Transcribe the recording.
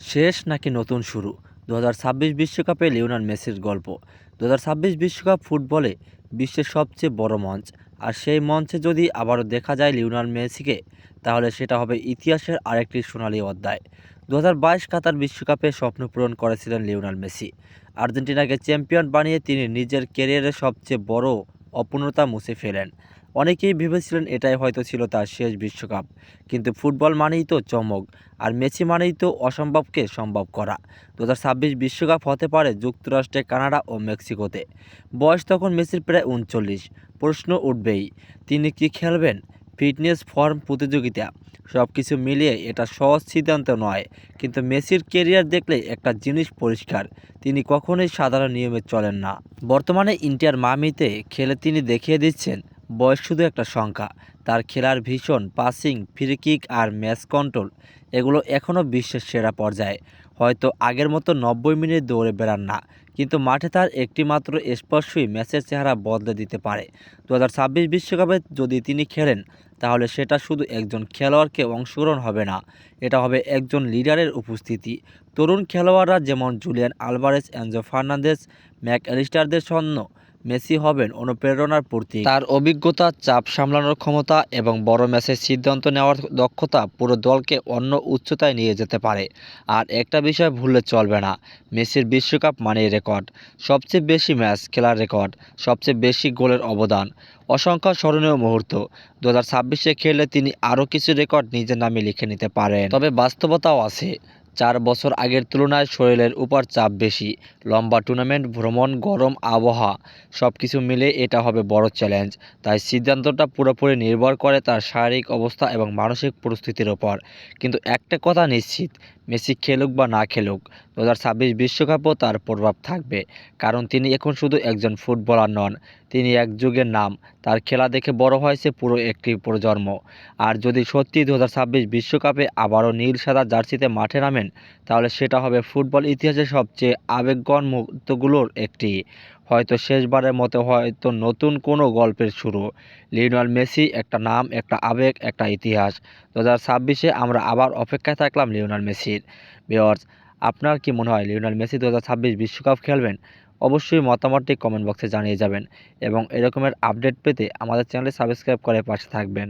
শেষ নাকি নতুন শুরু? দু বিশ্বকাপে লিওনাল মেসির গল্প। দু বিশ্বকাপ ফুটবলে বিশ্বের সবচেয়ে বড় মঞ্চ। আর সেই মঞ্চে যদি আবারও দেখা যায় লিওনাল মেসিকে, তাহলে সেটা হবে ইতিহাসের আরেকটি সোনালি অধ্যায়। দু হাজার বাইশ কাতার বিশ্বকাপে স্বপ্ন পূরণ করেছিলেন লিওনাল মেসি। আর্জেন্টিনাকে চ্যাম্পিয়ন বানিয়ে তিনি নিজের ক্যারিয়ারের সবচেয়ে বড় অপূর্ণতা মুছে ফেলেন। অনেকেই ভেবেছিলেন এটাই হয়তো ছিল তার শেষ বিশ্বকাপ। কিন্তু ফুটবল মানেই তো চমক, আর মেসি মানেই তো অসম্ভবকে সম্ভব করা। দু বিশ্বকাপ হতে পারে যুক্তরাষ্ট্রে, কানাডা ও মেক্সিকোতে। বয়স তখন মেসির প্রায় উনচল্লিশ। প্রশ্ন উঠবেই, তিনি কি খেলবেন? ফিটনেস, ফর্ম, প্রতিযোগিতা সব কিছু মিলিয়ে এটা সহজ সিদ্ধান্ত নয়। কিন্তু মেসির কেরিয়ার দেখলে একটা জিনিস পরিষ্কার, তিনি কখনোই সাধারণ নিয়মে চলেন না। বর্তমানে ইন্ডিয়ার মামিতে খেলে তিনি দেখিয়ে দিচ্ছেন বয়স শুধু একটা সংখ্যা। তার খেলার ভীষণ পাসিং ফ্রি কিক আর ম্যাচ কন্ট্রোল এগুলো এখনও বিশ্বের সেরা পর্যায়ে। হয়তো আগের মতো নব্বই মিনিট দৌড়ে বেড়ান না, কিন্তু মাঠে তার একটি মাত্র স্পর্শই ম্যাচের চেহারা বদলে দিতে পারে। দু বিশ্বকাপে যদি তিনি খেলেন, তাহলে সেটা শুধু একজন খেলোয়াড়কে অংশগ্রহণ হবে না, এটা হবে একজন লিডারের উপস্থিতি। তরুণ খেলোয়াড়রা যেমন Julian Alvarez Enzo Fernandez Mac অ্যালিস্টারদের স্বর্ণ মেসি হবেন অনুপ্রেরণার প্রতীক। তার অভিজ্ঞতা, চাপ সামলানোর ক্ষমতা এবং বড় ম্যাচের সিদ্ধান্ত নেওয়ার দক্ষতা পুরো দলকে অন্য উচ্চতায় নিয়ে যেতে পারে। আর একটা বিষয় ভুললে চলবে না, মেসির বিশ্বকাপ মানেই রেকর্ড। সবচেয়ে বেশি ম্যাচ খেলার রেকর্ড, সবচেয়ে বেশি গোলের অবদান। অসংখ্য স্মরণীয় মুহূর্ত দু হাজার ছাব্বিশে খেললে তিনি আরও কিছু রেকর্ড নিজের নামে লিখে নিতে পারেন। তবে বাস্তবতাও আছে চার বছর আগের তুলনায় শরীরের উপর চাপ বেশি। লম্বা টুর্নামেন্ট, ভ্রমণ, গরম, আবহাওয়া সব কিছু মিলে এটা হবে বড় চ্যালেঞ্জ। তাই সিদ্ধান্তটা পুরোপুরি নির্ভর করে তার শারীরিক অবস্থা এবং মানসিক পরিস্থিতির ওপর। কিন্তু একটা কথা নিশ্চিত মেসি খেলুক বা না খেলুক দু হাজার ছাব্বিশ বিশ্বকাপও তার প্রভাব থাকবে। কারণ তিনি এখন শুধু একজন ফুটবলার নন, তিনি এক যুগের নাম। তার খেলা দেখে বড় হয়েছে পুরো একটি প্রজন্ম। আর যদি সত্যি দু বিশ্বকাপে আবারও নীল সাদা জার্সিতে মাঠে নামেন, তাহলে সেটা হবে ফুটবল ইতিহাসের সবচেয়ে আবেগগণ মুহূর্তগুলোর একটি। হয়তো শেষবারের মতো হয়তো নতুন কোনো গল্পের শুরু। লিওনাল মেসি একটা নাম, একটা আবেগ, একটা ইতিহাস। দু ছাব্বিশে আমরা আবার অপেক্ষায় থাকলাম লিওনাল মেসির। বিয়ার্স আপনার কি মনে হয় লিওনাল মেসি দু বিশ্বকাপ খেলবেন? অবশ্যই মতামতটি কমেন্ট বক্সে জানিয়ে যাবেন এবং এরকমের আপডেট পেতে আমাদের চ্যানেলে সাবস্ক্রাইব করে পাশে থাকবেন।